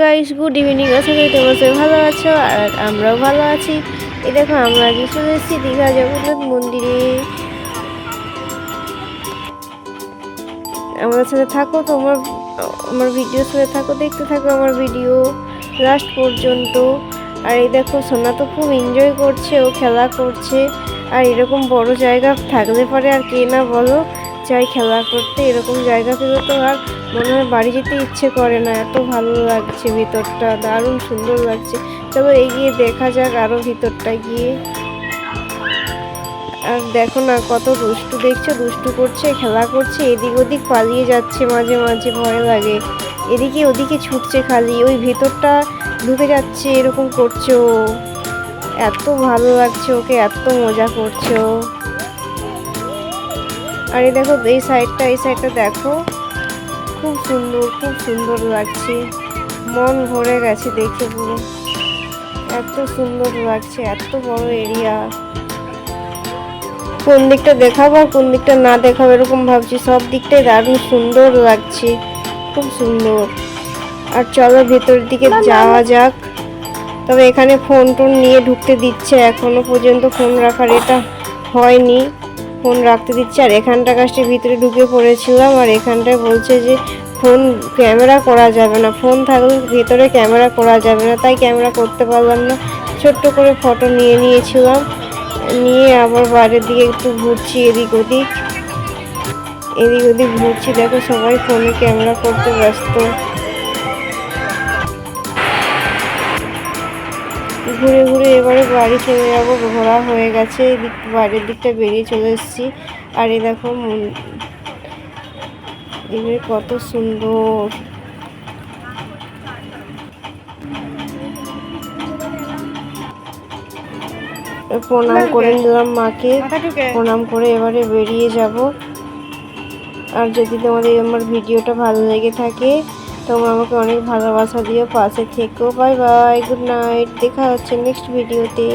Guys good evening আশা করি তোমরা সবাই ভালো আছো আর আমরাও ভালো আছি। এই দেখো, আমরা আজকে চলে এসেছি দীঘা জগন্নাথ মন্দিরে। আমাদের সাথে থাকো তোমার, আমার ভিডিওর সাথে থাকো, দেখতে থাকো আমার ভিডিও লাস্ট পর্যন্ত। আর এই দেখো, সোনা তো খুব এনজয় করছে, ও খেলা করছে। আর এরকম বড় জায়গা থাকলে পরে আর কে না বলো চাই খেলা করতে, এরকম জায়গা পেলে তো আর মনে হয় বাড়ি যেতে ইচ্ছে করে না, এত ভালো লাগছে ভিতরটা, দারুণ সুন্দর লাগছে। চলো এগিয়ে দেখা যাক আরও ভিতরটা গিয়ে। আর দেখো না কত দুষ্টু দেখছ, দুষ্টু করছে, খেলা করছে, এদিক ওদিক পালিয়ে যাচ্ছে মাঝে মাঝে, ভয় লাগে। এদিকে ওদিকে ছুটছে খালি, ওই ভিতরটা ঢুকে যাচ্ছে, এরকম করছে ও। এত ভালো লাগছে ওকে, এত মজা করছে আর এই দেখো, এই সাইডটা এই সাইডটা দেখো। খুব সুন্দর খুব সুন্দর লাগছে। মন ভরে গেছে দেখে পুরো। এত সুন্দর লাগছে এত বড় এরিয়া কোন দিকটা দেখাবো আর কোন দিকটা না দেখাবো এরকম ভাবছি। সব দিকটাই দারুণ সুন্দর লাগছে খুব সুন্দর। আর চলো ভেতর দিকে যাওয়া যাক। তবে এখানে ফোন টোন নিয়ে ঢুকতে দিচ্ছে। এখনও পর্যন্ত ফোন রাখার এটা হয়নি। ফোন রাখতে দিচ্ছে আর এখানটা কাজটির ভিতরে ঢুকে পড়েছিলাম আর এখানটায় বলছে যে ফোন ক্যামেরা করা যাবে না। ফোন থাকলে ভিতরে ক্যামেরা করা যাবে না, তাই ক্যামেরা করতে পারলাম না। ছোট্ট করে ফটো নিয়ে নিয়েছিলাম, নিয়ে আবার বাইরের দিকে একটু ঘুরছি এদিক ওদিক। এদিক ওদিক ঘুরছি, দেখো সবাই ফোনে ক্যামেরা করতে ব্যস্ত। ঘুরে ঘুরে এবারে বাড়ি চলে যাব ঘোরা হয়ে গেছে এদিক বাইরের দিকটা বেরিয়ে চলে এসেছি। আর এই দেখো এবারে কত সুন্দর। প্রণাম করে নিলাম মাকে। প্রণাম করে এবারে বেরিয়ে যাব। আর যদি তোমাদের আমার ভিডিওটা ভালো লেগে থাকে তোমরা আমাকে অনেক ভালোবাসা দিও পাশে থেকো বাই বাই গুড নাইট দেখা হচ্ছে নেক্সট ভিডিওতে